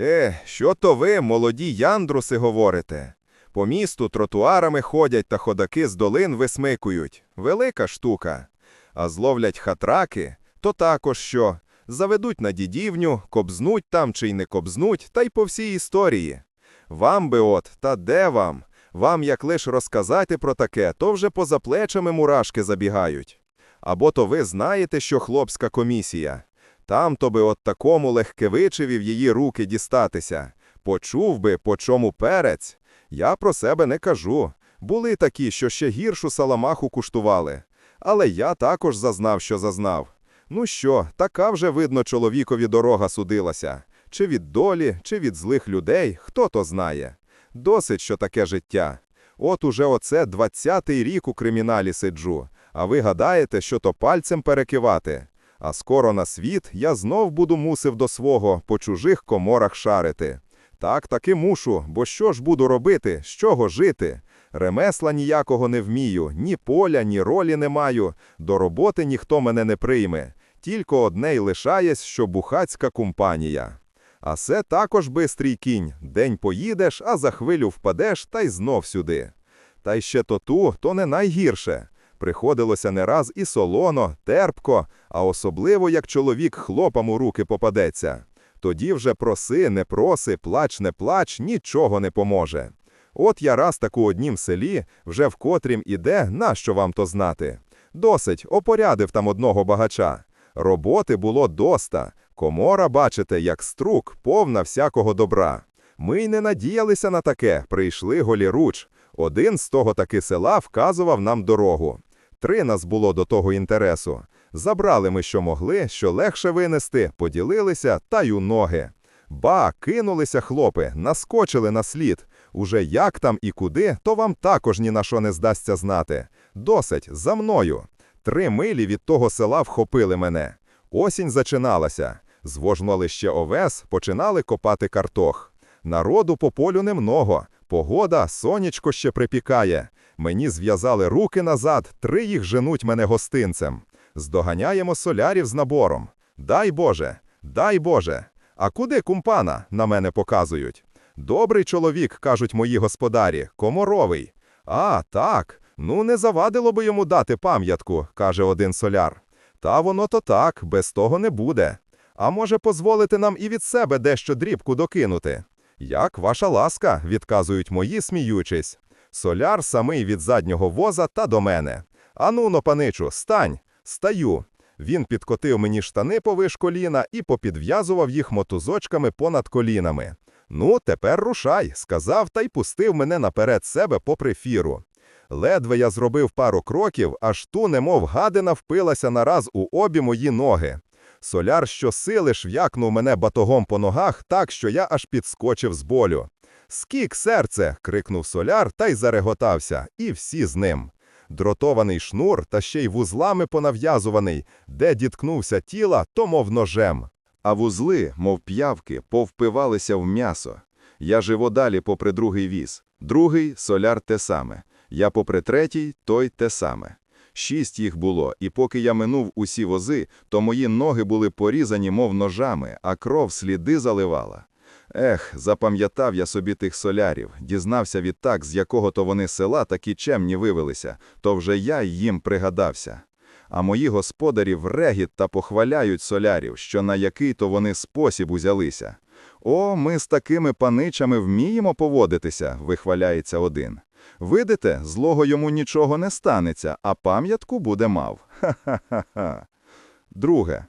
Е, що то ви, молоді яндруси, говорите? По місту тротуарами ходять та ходаки з долин висмикують. Велика штука. А зловлять хатраки, то також що. Заведуть на дідівню, кобзнуть там чи й не кобзнуть, та й по всій історії. Вам би от, та де вам? Вам як лиш розказати про таке, то вже поза плечами мурашки забігають. Або то ви знаєте, що хлопська комісія. Там то би от такому легкевичеві в її руки дістатися. Почув би, по чому перець. Я про себе не кажу. Були такі, що ще гіршу саламаху куштували. Але я також зазнав, що зазнав. Ну що, така вже, видно, чоловікові дорога судилася. Чи від долі, чи від злих людей, хто то знає. Досить, що таке життя. От уже оце двадцятий рік у криміналі сиджу, а ви гадаєте, що то пальцем перекивати. А скоро на світ я знов буду мусив до свого по чужих коморах шарити. Так таки мушу, бо що ж буду робити, з чого жити? Ремесла ніякого не вмію, ні поля, ні ролі не маю, до роботи ніхто мене не прийме. Тільки одне й лишаєсь, що бухацька компанія. А це також бистрий кінь. День поїдеш, а за хвилю впадеш та й знов сюди. Та й ще то ту, то не найгірше. Приходилося не раз і солоно, терпко, а особливо, як чоловік хлопам у руки попадеться. Тоді вже проси, не проси, плач, не плач, нічого не поможе. От я раз таку однім селі, вже в котрім іде, нащо вам то знати. Досить, опорядив там одного багача. Роботи було доста. Комора, бачите, як струк, повна всякого добра. Ми й не надіялися на таке, прийшли голіруч. Один з того таки села вказував нам дорогу. Три нас було до того інтересу. Забрали ми, що могли, що легше винести, поділилися та й у ноги. Ба, кинулися хлопи, наскочили на слід. Уже як там і куди, то вам також ні на що не здасться знати. Досить, за мною. Три милі від того села вхопили мене. Осінь зачиналася. Звожнули ще овес, починали копати картох. Народу по полю немного. Погода, сонячко ще припікає. Мені зв'язали руки назад, три їх женуть мене гостинцем. Здоганяємо солярів з набором. Дай Боже, дай Боже. А куди кумпана? на мене показують. Добрий чоловік, кажуть мої господарі, коморовий. А, так. Ну, не завадило би йому дати пам'ятку, каже один соляр. Та воно то так, без того не буде. А може, позволити нам і від себе дещо дрібку докинути? Як ваша ласка, відказують мої, сміючись. Соляр самий від заднього воза та до мене. Ануно, паничу, стань, стаю. Він підкотив мені штани повиш коліна і попідв'язував їх мотузочками понад колінами. Ну, тепер рушай, сказав та й пустив мене наперед себе попри фіру. Ледве я зробив пару кроків, аж ту, немов гадина, впилася нараз у обі мої ноги. Соляр щосили шв'якнув мене батогом по ногах так, що я аж підскочив з болю. Скік, серце. крикнув соляр та й зареготався, і всі з ним. Дротований шнур та ще й вузлами понав'язуваний, де діткнувся тіла, то мов ножем. А вузли, мов п'явки, повпивалися в м'ясо. Я живо далі попри другий віз. Другий соляр те саме. Я попри третій, той те саме. Шість їх було, і поки я минув усі вози, то мої ноги були порізані, мов ножами, а кров сліди заливала. Ех, запам'ятав я собі тих солярів, дізнався відтак, з якого то вони села такі чемні вивелися, то вже я їм пригадався. А мої господарі врегіт та похваляють солярів, що на який то вони спосіб узялися. О, ми з такими паничами вміємо поводитися, вихваляється один. Видите, злого йому нічого не станеться, а пам'ятку буде мав. Ха-ха-ха. Друге.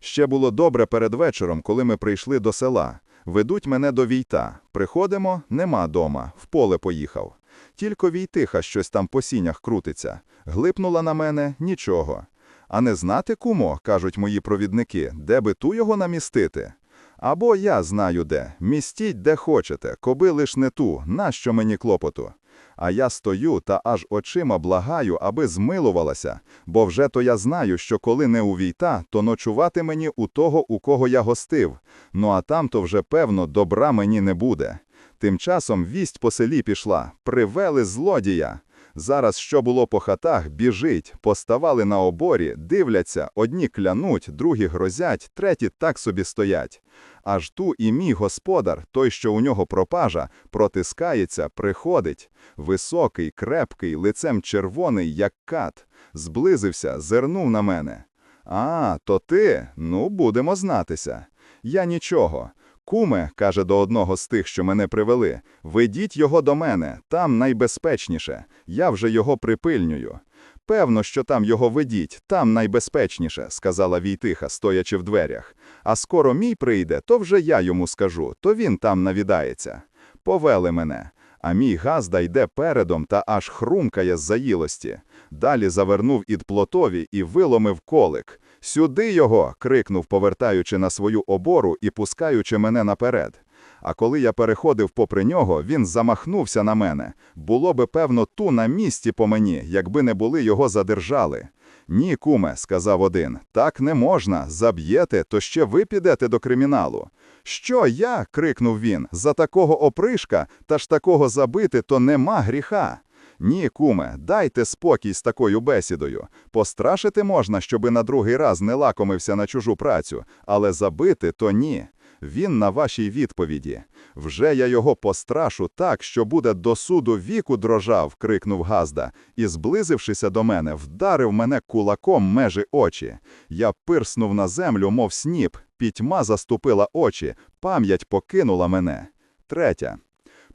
Ще було добре перед вечором, коли ми прийшли до села. Ведуть мене до війта. Приходимо, нема дома, в поле поїхав. Тільки війтиха щось там по сінях крутиться. Глипнула на мене нічого. А не знати, кумо, кажуть мої провідники, де би ту його намістити. Або я знаю де. Містіть, де хочете, коби лиш не ту, нащо мені клопоту. А я стою та аж очима благаю, аби змилувалася, бо вже то я знаю, що коли не увійта, то ночувати мені у того, у кого я гостив. Ну а там то вже, певно, добра мені не буде. Тим часом вість по селі пішла, привели злодія. Зараз, що було по хатах, біжить, поставали на оборі, дивляться, одні клянуть, другі грозять, треті так собі стоять. Аж ту і мій господар, той, що у нього пропажа, протискається, приходить. Високий, крепкий, лицем червоний, як кат. Зблизився, зирнув на мене. А, то ти? Ну, будемо знатися. Я нічого. Куме, каже до одного з тих, що мене привели, ведіть його до мене, там найбезпечніше. Я вже його припильнюю. Певно, що там його ведіть, там найбезпечніше, сказала Війтиха, стоячи в дверях. А скоро мій прийде, то вже я йому скажу, то він там навідається. Повели мене. А мій газда йде передом та аж хрумкає з заїлості. Далі завернув ід плотові і виломив колик. Сюди його. крикнув, повертаючи на свою обору і пускаючи мене наперед. А коли я переходив попри нього, він замахнувся на мене. Було би, певно, ту на місці по мені, якби не були його задержали. Ні, куме, сказав один, так не можна. Заб'єте, то ще ви підете до криміналу. Що я? крикнув він. За такого опришка, та ж такого забити, то нема гріха. Ні, куме, дайте спокій з такою бесідою. Пострашити можна, щоби на другий раз не лакомився на чужу працю, але забити то ні. Він на вашій відповіді. Вже я його пострашу так, що буде до суду віку дрожав, крикнув Газда, і, зблизившися до мене, вдарив мене кулаком межі очі. Я пирснув на землю, мов сніп, пітьма заступила очі, пам'ять покинула мене. Третя.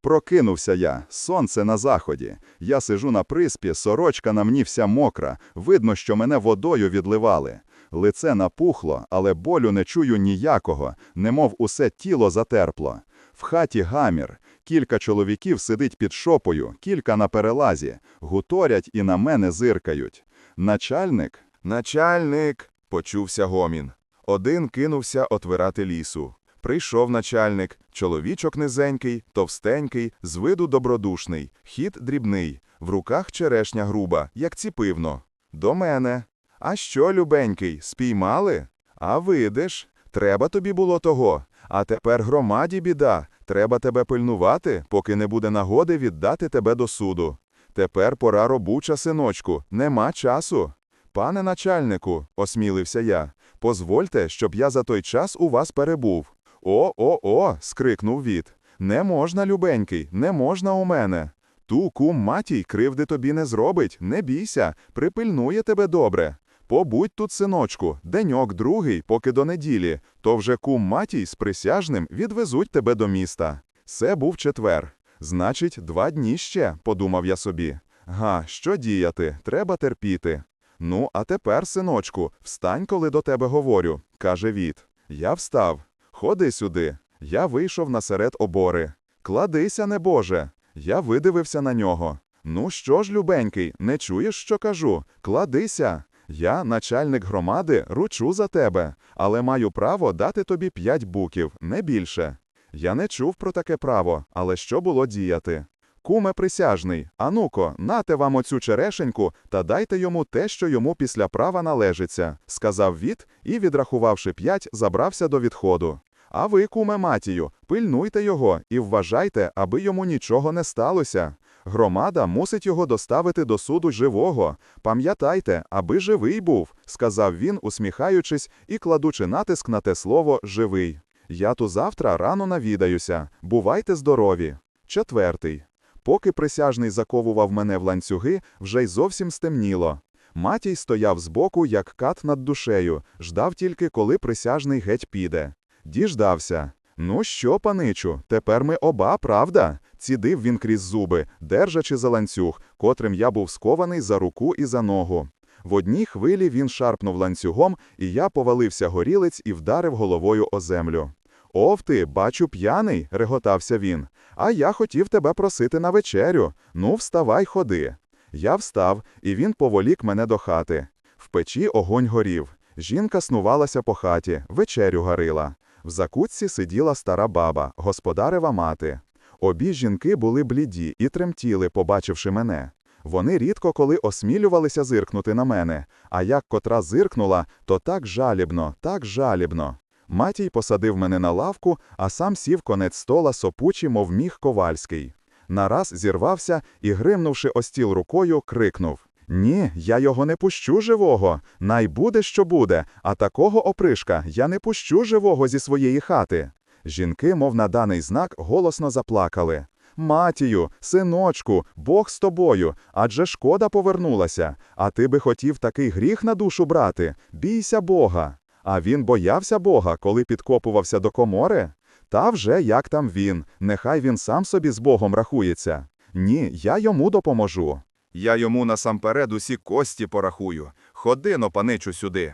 Прокинувся я, сонце на заході. Я сижу на приспі, сорочка на мені вся мокра, видно, що мене водою відливали. Лице напухло, але болю не чую ніякого, немов усе тіло затерпло. В хаті гамір. Кілька чоловіків сидить під шопою, кілька на перелазі, гуторять і на мене зиркають. Начальник? Начальник, почувся гомін. Один кинувся отвирати лісу. Прийшов начальник, чоловічок низенький, товстенький, з виду добродушний, хід дрібний, в руках черешня груба, як ціпивно. До мене. А що, любенький, спіймали? А видиш, треба тобі було того. А тепер громаді біда, треба тебе пильнувати, поки не буде нагоди віддати тебе до суду. Тепер пора робуча, синочку, нема часу. Пане начальнику, осмілився я, позвольте, щоб я за той час у вас перебув. О, о, о. скрикнув від. Не можна, любенький, не можна у мене. Ту кум матій кривди тобі не зробить, не бійся, припильнує тебе добре. Побудь тут, синочку, деньок другий, поки до неділі, то вже кум матій з присяжним відвезуть тебе до міста. Це був четвер. Значить, два дні ще, подумав я собі. Га, що діяти, треба терпіти. Ну, а тепер, синочку, встань, коли до тебе говорю, каже від. Я встав. Ходи сюди. Я вийшов насеред обори. Кладися, небоже. Я видивився на нього. Ну що ж, любенький, не чуєш, що кажу? Кладися. Я, начальник громади, ручу за тебе, але маю право дати тобі п'ять буків, не більше. Я не чув про таке право, але що було діяти? Куме присяжний, ануко, нате вам оцю черешеньку та дайте йому те, що йому після права належиться, сказав від і, відрахувавши п'ять, забрався до відходу. А ви, куме матію, пильнуйте його і вважайте, аби йому нічого не сталося. Громада мусить його доставити до суду живого. Пам'ятайте, аби живий був, сказав він, усміхаючись і кладучи натиск на те слово живий. Я ту завтра рано навідаюся. Бувайте здорові. Четвертий. Поки присяжний заковував мене в ланцюги, вже й зовсім стемніло. Матій стояв збоку, як кат над душею, ждав тільки, коли присяжний геть піде. Діждався. Ну що, паничу, тепер ми оба, правда? Цідив він крізь зуби, держачи за ланцюг, котрим я був скований за руку і за ногу. В одній хвилі він шарпнув ланцюгом, і я повалився горілиць і вдарив головою о землю. Ов ти, бачу, п'яний, реготався він. А я хотів тебе просити на вечерю. Ну, вставай, ходи. Я встав, і він поволік мене до хати. В печі огонь горів. Жінка снувалася по хаті, вечерю гарила. В закутці сиділа стара баба, господарева мати. Обі жінки були бліді і тремтіли, побачивши мене. Вони рідко коли осмілювалися зиркнути на мене, а як котра зиркнула, то так жалібно, так жалібно. Матій посадив мене на лавку, а сам сів конець стола сопучий, мов міг ковальський. Нараз зірвався і, гримнувши о стіл рукою, крикнув. Ні, я його не пущу живого. Най буде, що буде, а такого опришка я не пущу живого зі своєї хати. Жінки, мов на даний знак, голосно заплакали. Матію, синочку, Бог з тобою, адже шкода повернулася. А ти би хотів такий гріх на душу брати? Бійся Бога. А він боявся Бога, коли підкопувався до комори? Та вже як там він, нехай він сам собі з Богом рахується. Ні, я йому допоможу. Я йому насамперед усі кості порахую. Ходи, но паничу сюди.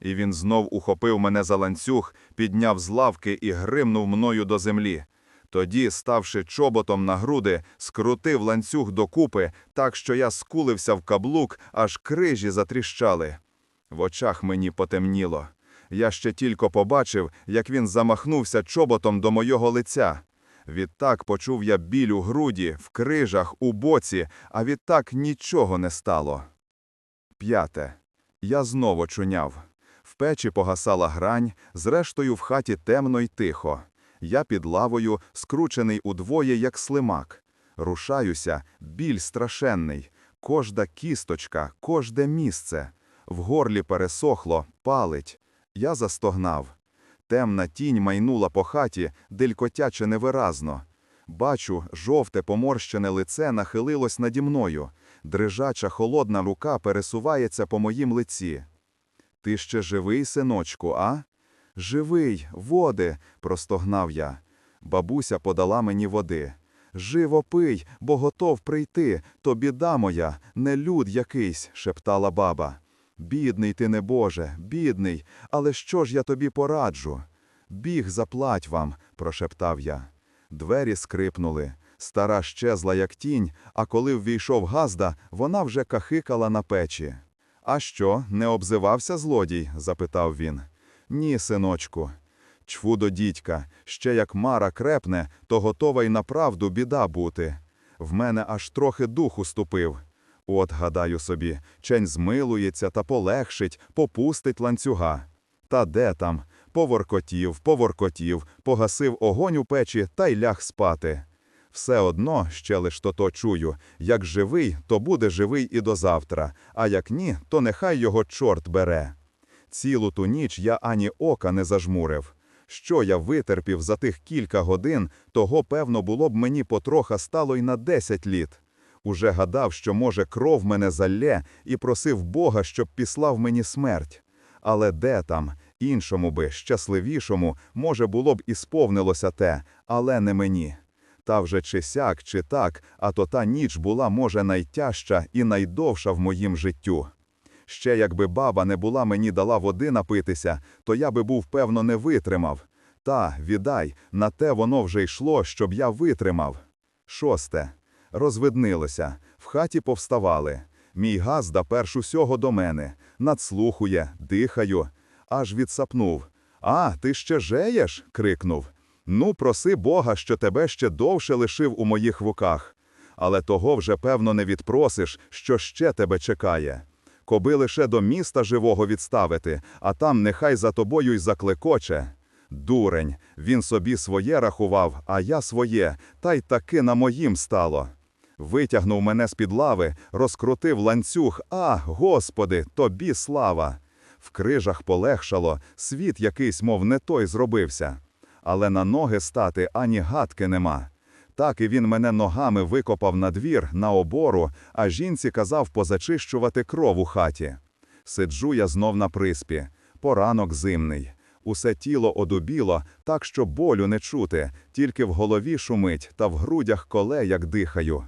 І він знов ухопив мене за ланцюг, підняв з лавки і гримнув мною до землі. Тоді, ставши чоботом на груди, скрутив ланцюг докупи, так що я скулився в каблук, аж крижі затріщали. В очах мені потемніло. Я ще тільки побачив, як він замахнувся чоботом до мого лиця. Відтак почув я біль у груді, в крижах, у боці, а відтак нічого не стало. П'яте. Я знову чуняв. В печі погасала грань, зрештою в хаті темно й тихо. Я під лавою, скручений удвоє, як слимак. Рушаюся, біль страшенний, кожда кісточка, кожде місце. В горлі пересохло, палить. Я застогнав. Темна тінь майнула по хаті, делькотяче невиразно. Бачу, жовте поморщене лице нахилилось наді мною. Дрижача холодна рука пересувається по моїм лиці. Ти ще живий, синочку, а? Живий, води, простогнав я. Бабуся подала мені води. Живо пий, бо готов прийти, то біда моя, не люд якийсь, шептала баба. Бідний ти, небоже, бідний, але що ж я тобі пораджу? Біг заплать вам, прошептав я. Двері скрипнули. Стара щезла, як тінь, а коли ввійшов газда, вона вже кахикала на печі. А що, не обзивався злодій? запитав він. Ні, синочку. Чфу до дідька, ще як мара крепне, то готова й на правду біда бути. В мене аж трохи дух уступив. От, гадаю собі, чень змилується та полегшить, попустить ланцюга. Та де там? Поворкотів, поворкотів, погасив огонь у печі та й ляг спати. Все одно, ще лиш то-то чую, як живий, то буде живий і до завтра, а як ні, то нехай його чорт бере. Цілу ту ніч я ані ока не зажмурив. Що я витерпів за тих кілька годин, того, певно, було б мені потроха стало й на десять літ. Уже гадав, що, може, кров мене залє, і просив Бога, щоб післав мені смерть. Але де там, іншому би, щасливішому, може, було б і сповнилося те, але не мені. Та вже чи сяк, чи так, а то та ніч була, може, найтяжча і найдовша в моїм життю. Ще якби баба не була мені дала води напитися, то я би був, певно, не витримав. Та, віддай, на те воно вже йшло, щоб я витримав. Шосте. Розвиднилося, в хаті повставали. Мій газда перш усього до мене. Надслухує, дихаю. Аж відсапнув. А, ти ще жеєш? крикнув. Ну, проси Бога, що тебе ще довше лишив у моїх вуках. Але того вже, певно, не відпросиш, що ще тебе чекає. Коби лише до міста живого відставити, а там нехай за тобою й заклекоче. Дурень, він собі своє рахував, а я своє, та й таки на моїм стало. Витягнув мене з-під лави, розкрутив ланцюг, а, господи, тобі слава! В крижах полегшало, світ якийсь, мов не той зробився. Але на ноги стати ані гадки нема. Так і він мене ногами викопав на двір, на обору, а жінці казав позачищувати кров у хаті. Сиджу я знов на приспі. Поранок зимний. Усе тіло одубіло, так що болю не чути, тільки в голові шумить та в грудях коле, як дихаю.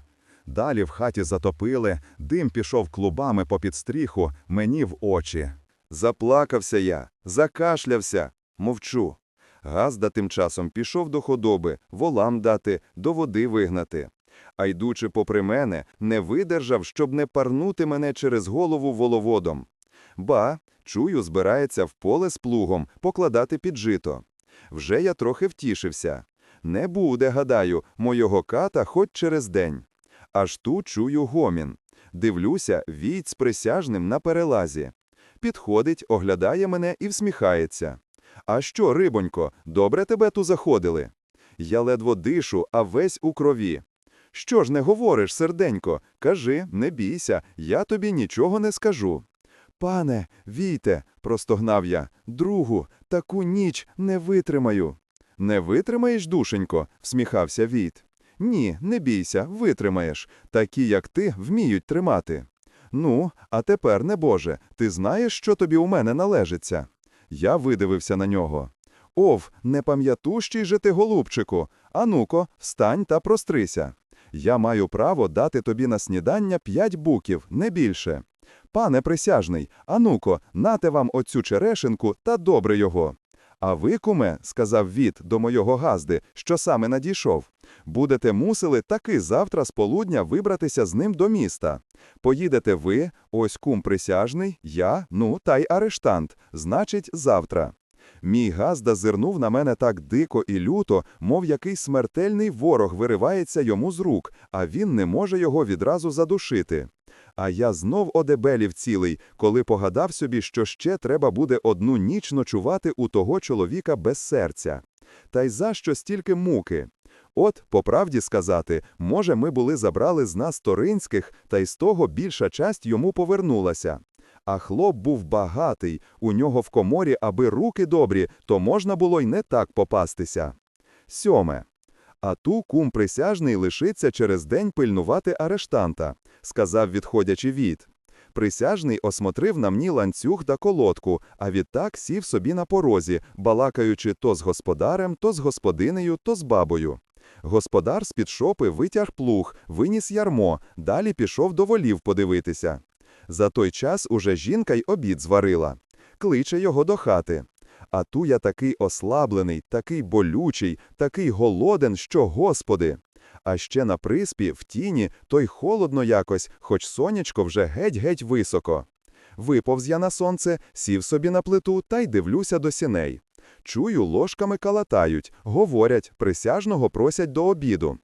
Далі в хаті затопили, дим пішов клубами попід стріху, мені в очі. Заплакався я, закашлявся, мовчу. Газда тим часом пішов до худоби, волам дати, до води вигнати. А йдучи попри мене, не видержав, щоб не парнути мене через голову воловодом. Ба, чую, збирається в поле з плугом покладати під жито. Вже я трохи втішився. Не буде, гадаю, мойого ката хоч через день. Аж тут чую гомін. Дивлюся, війць з присяжним на перелазі. Підходить, оглядає мене і всміхається. А що, рибонько, добре тебе ту заходили? Я ледво дишу, а весь у крові. Що ж не говориш, серденько? Кажи, не бійся, я тобі нічого не скажу. Пане, війте, простогнав я, другу, таку ніч не витримаю. Не витримаєш, душенько, всміхався Війт. Ні, не бійся, витримаєш. Такі, як ти, вміють тримати. Ну, а тепер, небоже, ти знаєш, що тобі у мене належиться? Я видивився на нього. Ов, непам'ятущий же ти, голубчику. Ануко, встань та прострися. Я маю право дати тобі на снідання п'ять буків, не більше. Пане присяжний, ануко, нате вам оцю черешинку та добре його. А ви, куме, сказав Віт до мого газди, що саме надійшов, будете мусили таки завтра з полудня вибратися з ним до міста. Поїдете ви, ось кум присяжний, я, ну та й арештант, значить, завтра. Мій газда зирнув на мене так дико і люто, мов який смертельний ворог виривається йому з рук, а він не може його відразу задушити. А я знов одебелів цілий, коли погадав собі, що ще треба буде одну ніч ночувати у того чоловіка без серця. Та й за що стільки муки? От, по правді сказати, може, ми були забрали з нас Торинських, та й з того більша часть йому повернулася. А хлоп був багатий, у нього в коморі, аби руки добрі, то можна було й не так попастися. Сьоме. А ту кум присяжний лишиться через день пильнувати арештанта, сказав відходячи від. Присяжний осмотрив на мені ланцюг та колодку, а відтак сів собі на порозі, балакаючи то з господарем, то з господинею, то з бабою. Господар з-під шопи витяг плуг, виніс ярмо, далі пішов до волів подивитися. За той час уже жінка й обід зварила. Кличе його до хати. А ту я такий ослаблений, такий болючий, такий голоден, що господи. А ще на приспі, в тіні, то й холодно якось, хоч сонячко вже геть-геть високо. Виповз я на сонце, сів собі на плиту та й дивлюся до сіней. Чую, ложками калатають, говорять, присяжного просять до обіду.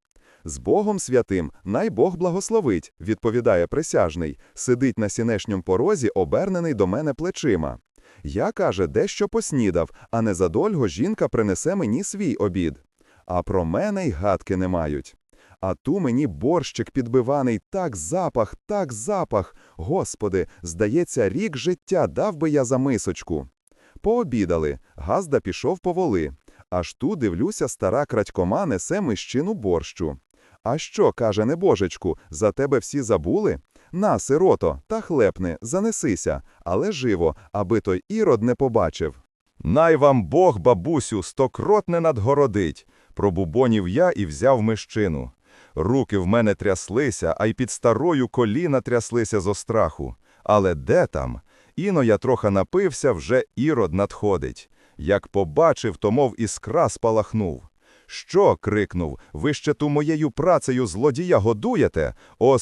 З Богом святим, най Бог благословить, відповідає присяжний, сидить на сінешньому порозі, обернений до мене плечима. Я, каже, дещо поснідав, а незадовго жінка принесе мені свій обід. А про мене й гадки не мають. А ту мені борщик підбиваний, так запах, так запах. Господи, здається, рік життя дав би я за мисочку. Пообідали, Газда пішов по воли. Аж ту, дивлюся, стара крадькома несе мищину борщу. А що, каже небожечку, за тебе всі забули? На, сирото, та хлепни, занесися, але живо, аби той ірод не побачив. Най вам Бог, бабусю, стокрот не надгородить, пробубонів я і взяв мищину. Руки в мене тряслися, а й під старою коліна тряслися зо страху. Але де там? Іно я трохи напився, вже ірод надходить. Як побачив, то мов іскра спалахнув. Що? крикнув, ви ще ту моєю працею злодія годуєте? О,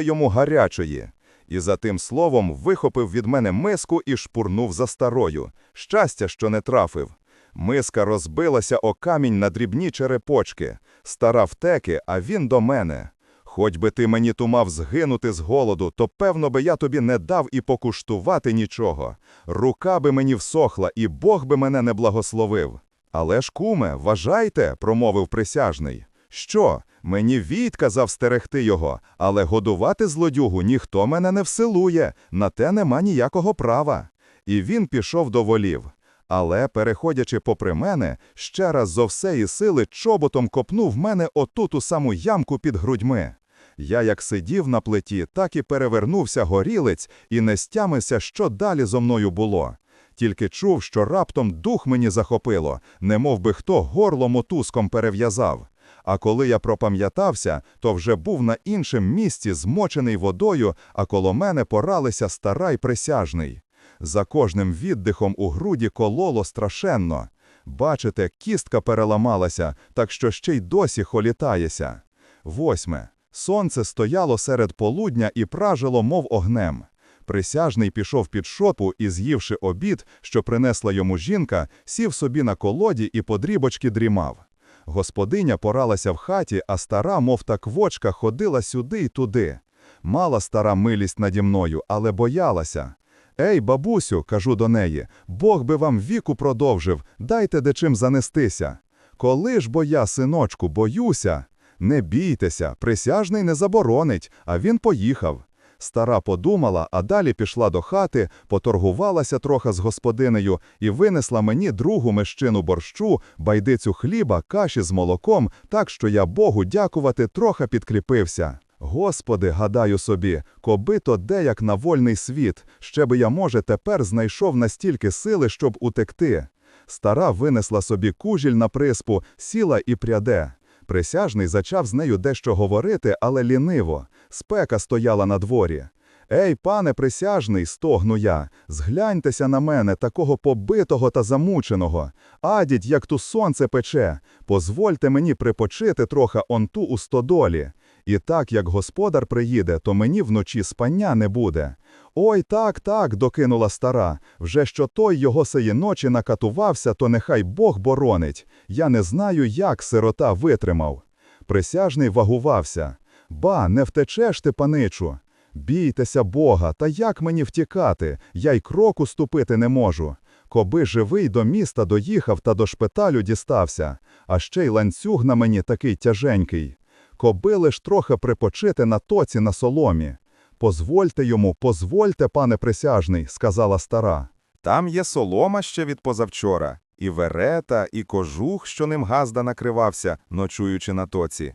йому гарячої. І за тим словом вихопив від мене миску і шпурнув за старою. Щастя, що не трафив. Миска розбилася о камінь на дрібні черепочки. Стара втеки, а він до мене. Хоч би ти мені ту мав згинути з голоду, то певно би я тобі не дав і покуштувати нічого. Рука би мені всохла, і Бог би мене не благословив. Але ж, куме, вважайте, промовив присяжний. Що? Мені Війт казав стерегти його, але годувати злодюгу ніхто мене не всилує, на те нема ніякого права. І він пішов до волів. Але, переходячи попри мене, ще раз зо всеї сили чоботом копнув мене оту ту саму ямку під грудьми. Я як сидів на плиті, так і перевернувся горілець і не стямився, що далі зо мною було. Тільки чув, що раптом дух мені захопило, немов би хто горло мотузком перев'язав. А коли я пропам'ятався, то вже був на іншому місці, змочений водою, а коло мене поралися стара й присяжний. За кожним віддихом у груді кололо страшенно. Бачите, кістка переламалася, так що ще й досі холітаєся. Восьме. Сонце стояло серед полудня і пражило, мов огнем. Присяжний пішов під шопу і, з'ївши обід, що принесла йому жінка, сів собі на колоді і подрібочки дрімав. Господиня поралася в хаті, а стара, мов та квочка, ходила сюди й туди. Мала стара милість наді мною, але боялася. Ей, бабусю, кажу до неї, Бог би вам віку продовжив, дайте де чим занестися. Коли ж бо я, синочку, боюся? Не бійтеся, присяжний не заборонить, а він поїхав. Стара подумала, а далі пішла до хати, поторгувалася трохи з господинею і винесла мені другу мещину борщу, байдицю хліба, каші з молоком, так що я Богу дякувати трохи підкріпився. Господи, гадаю собі, коби то де як на вольний світ, ще би я, може, тепер знайшов настільки сили, щоб утекти. Стара винесла собі кужіль на приспу, сіла і пряде. Присяжний зачав з нею дещо говорити, але ліниво. Спека стояла на дворі. Ей, пане присяжний, стогну я, згляньтеся на мене, такого побитого та замученого. Адіть, як ту сонце пече. Позвольте мені припочити трохи он ту у стодолі. І так, як господар приїде, то мені вночі спання не буде. Ой, так, так, докинула стара. Вже що той його сеї ночі накатувався, то нехай Бог боронить. Я не знаю, як сирота витримав. Присяжний вагувався. Ба, не втечеш ти, паничу. Бійтеся Бога, та як мені втікати? Я й кроку ступити не можу. Коби живий до міста доїхав та до шпиталю дістався, а ще й ланцюг на мені такий тяженький. Коби лиш трохи припочити на тоці на соломі. Позвольте йому, позвольте, пане присяжний, сказала стара. Там є солома ще від позавчора, і верета, і кожух, що ним газда накривався, ночуючи на тоці.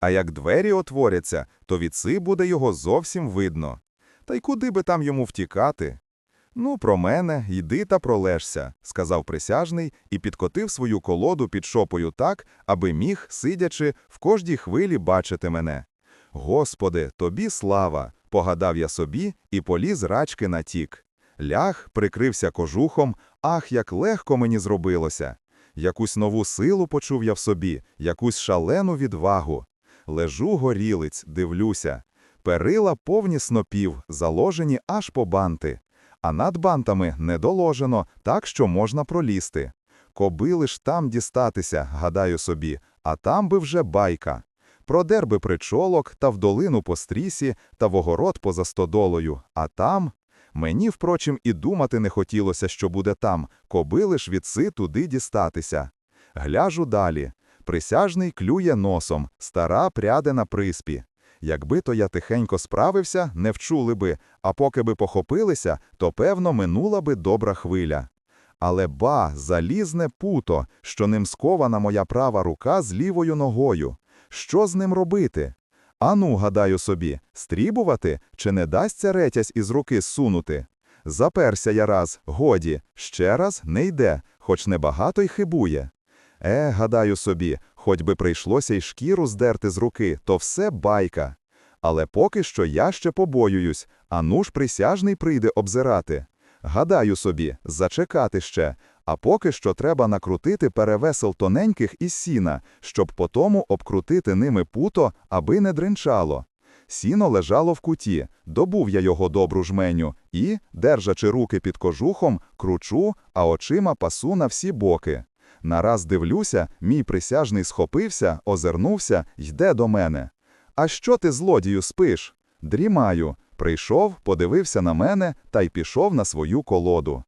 А як двері отворяться, то відси буде його зовсім видно. Та й куди би там йому втікати? Ну, про мене, йди та пролежся, сказав присяжний і підкотив свою колоду під шопою так, аби міг, сидячи, в кожній хвилі бачити мене. Господи, тобі слава! Погадав я собі і поліз рачки на тік. Ляг, прикрився кожухом, ах, як легко мені зробилося. Якусь нову силу почув я в собі, якусь шалену відвагу. Лежу горілиць, дивлюся. Перила повні снопів, заложені аж по банти. А над бантами не доложено, так що можна пролізти. Кобили ж там дістатися, гадаю собі, а там би вже байка. Продер би причолок та в долину по стрісі та в огород поза стодолою, а там... Мені, впрочем, і думати не хотілося, що буде там, кобили ж відси туди дістатися. Гляжу далі. Присяжний клює носом, стара пряде на приспі. Якби то я тихенько справився, не вчули би, а поки би похопилися, то, певно, минула би добра хвиля. Але ба, залізне путо, що ним скована моя права рука з лівою ногою. Що з ним робити? Ану, гадаю собі, стрібувати чи не дасться ретязь із руки сунути? Заперся я раз, годі, ще раз не йде, хоч небагато й хибує. Е, гадаю собі, хоч би прийшлося й шкіру здерти з руки, то все байка. Але поки що я ще побоююсь, а ну ж присяжний прийде обзирати. Гадаю собі, зачекати ще, а поки що треба накрутити перевесел тоненьких із сіна, щоб потому обкрутити ними путо, аби не дринчало. Сіно лежало в куті, добув я його добру жменю і, держачи руки під кожухом, кручу, а очима пасу на всі боки. Нараз дивлюся, мій присяжний схопився, озирнувся, йде до мене. А що ти, злодію, спиш? Дрімаю. Прийшов, подивився на мене та й пішов на свою колоду.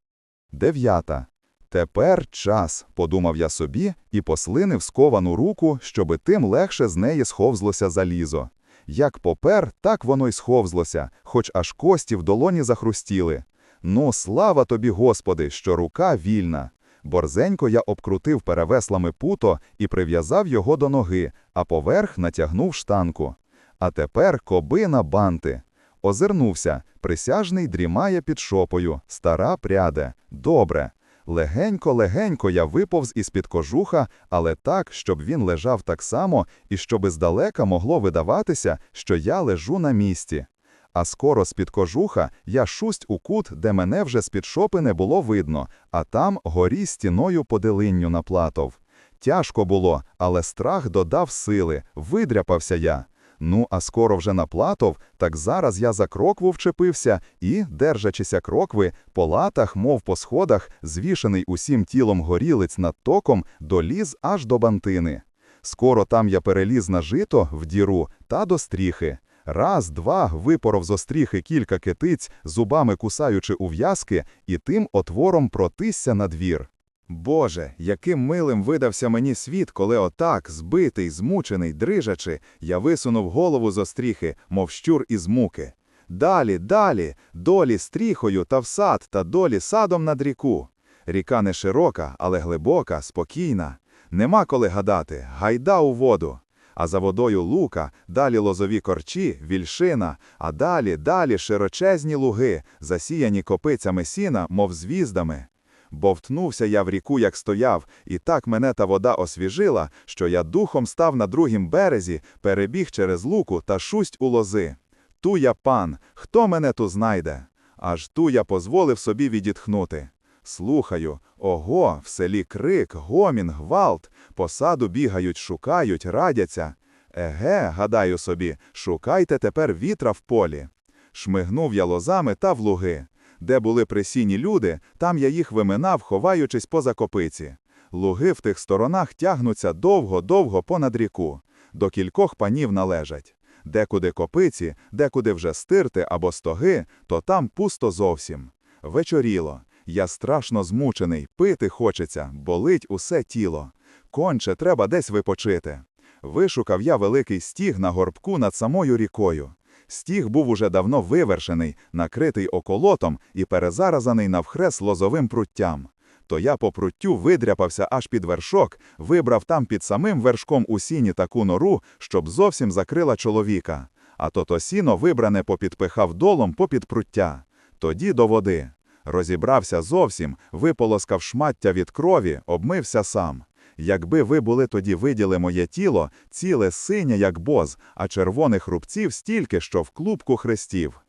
Дев'ята. Тепер час, подумав я собі і послинив сковану руку, щоби тим легше з неї сховзлося залізо. Як попер, так воно й сховзлося, хоч аж кості в долоні захрустіли. Ну, слава тобі, Господи, що рука вільна. Борзенько я обкрутив перевеслами путо і прив'язав його до ноги, а поверх натягнув штанку. А тепер коби на банти. Озирнувся, присяжний дрімає під шопою, стара пряде. Добре. Легенько-легенько я виповз із-під кожуха, але так, щоб він лежав так само і щоби здалека могло видаватися, що я лежу на місці. А скоро з-під кожуха я шусть у кут, де мене вже з-під шопи не було видно, а там горі стіною подилинню наплатов. Тяжко було, але страх додав сили, видряпався я. Ну, а скоро вже наплатов, так зараз я за крокву вчепився і, держачися крокви, по латах, мов по сходах, звішений усім тілом горілиць над током, доліз аж до бантини. Скоро там я переліз на жито в діру та до стріхи. Раз, два, випоров зо стріхи кілька китиць, зубами кусаючи ув'язки, і тим отвором протисся на двір. Боже, яким милим видався мені світ, коли отак, збитий, змучений, дрижачи, я висунув голову з остріхи, мов щур із муки. Далі, далі, долі стріхою та в сад, та долі садом над ріку. Ріка не широка, але глибока, спокійна. Нема коли гадати, гайда у воду. А за водою лука, далі лозові корчі, вільшина, а далі, далі широчезні луги, засіяні копицями сіна, мов звіздами. Бовтнувся я в ріку, як стояв, і так мене та вода освіжила, що я духом став на другім березі, перебіг через луку та шусть у лози. Ту я пан, хто мене ту знайде? Аж ту я позволив собі відітхнути. Слухаю, ого, в селі крик, гомін, гвалт, по саду бігають, шукають, радяться. Еге, гадаю собі, шукайте тепер вітра в полі. Шмигнув я лозами та в луги. Де були присіні люди, там я їх виминав, ховаючись поза копиці. Луги в тих сторонах тягнуться довго-довго понад ріку. До кількох панів належать. Декуди копиці, декуди вже стирти або стоги, то там пусто зовсім. Вечоріло. Я страшно змучений, пити хочеться, болить усе тіло. Конче треба десь випочити. Вишукав я великий стіг на горбку над самою рікою. Стіг був уже давно вивершений, накритий околотом і перезаразаний навхрест лозовим пруттям. То я по пруттю видряпався аж під вершок, вибрав там під самим вершком у сіні таку нору, щоб зовсім закрила чоловіка. А то то сіно вибране попідпихав долом попід пруття. Тоді до води. Розібрався зовсім, виполоскав шмаття від крові, обмився сам. Якби ви були тоді виділи моє тіло, ціле синє, як боз, а червоних рубців стільки, що в клубку хрестів.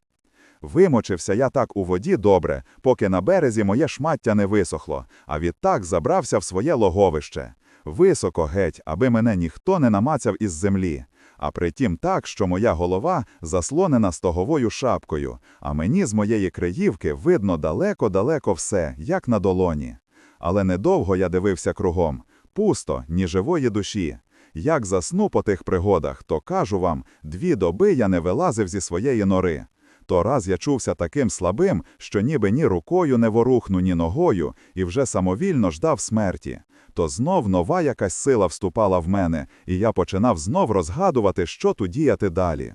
Вимочився я так у воді добре, поки на березі моє шмаття не висохло, а відтак забрався в своє логовище. Високо геть, аби мене ніхто не намацав із землі. А притім так, що моя голова заслонена стоговою шапкою, а мені з моєї криївки видно далеко-далеко все, як на долоні. Але недовго я дивився кругом. Пусто, ні живої душі. Як засну по тих пригодах, то кажу вам, дві доби я не вилазив зі своєї нори. То раз я чувся таким слабим, що ніби ні рукою не ворухну, ні ногою, і вже самовільно ждав смерті. То знов нова якась сила вступала в мене, і я починав знов розгадувати, що тут діяти далі.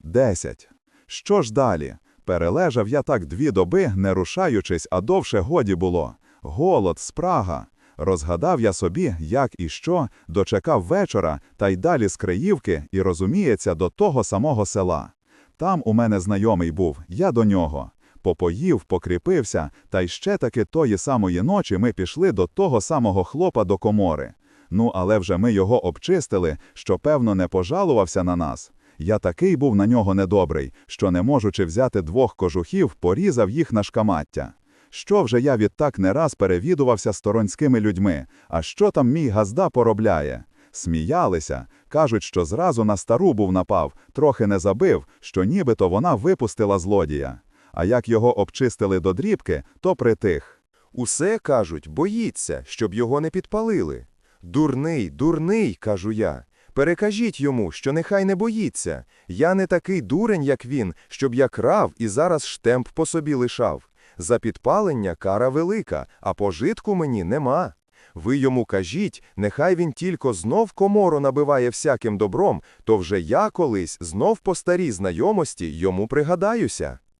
Десять. Що ж далі? Перележав я так дві доби, не рушаючись, а довше годі було. Голод, спрага. Розгадав я собі, як і що, дочекав вечора, та й далі з Криївки, і розуміється, до того самого села. Там у мене знайомий був, я до нього. Попоїв, покріпився, та й ще таки тої самої ночі ми пішли до того самого хлопа до комори. Ну, але вже ми його обчистили, що, певно, не пожалувався на нас. Я такий був на нього недобрий, що, не можучи взяти двох кожухів, порізав їх на шкамаття. Що вже я відтак не раз перевідувався сторонськими людьми, а що там мій газда поробляє? Сміялися, кажуть, що зразу на стару був напав, трохи не забив, що нібито вона випустила злодія. А як його обчистили до дрібки, то притих. Усе, кажуть, боїться, щоб його не підпалили. Дурний, дурний, кажу я. Перекажіть йому, що нехай не боїться. Я не такий дурень, як він, щоб я крав і зараз штемп по собі лишав. За підпалення кара велика, а пожитку мені нема. Ви йому кажіть, нехай він тільки знов комору набиває всяким добром, то вже я колись знов по старій знайомості йому пригадаюся.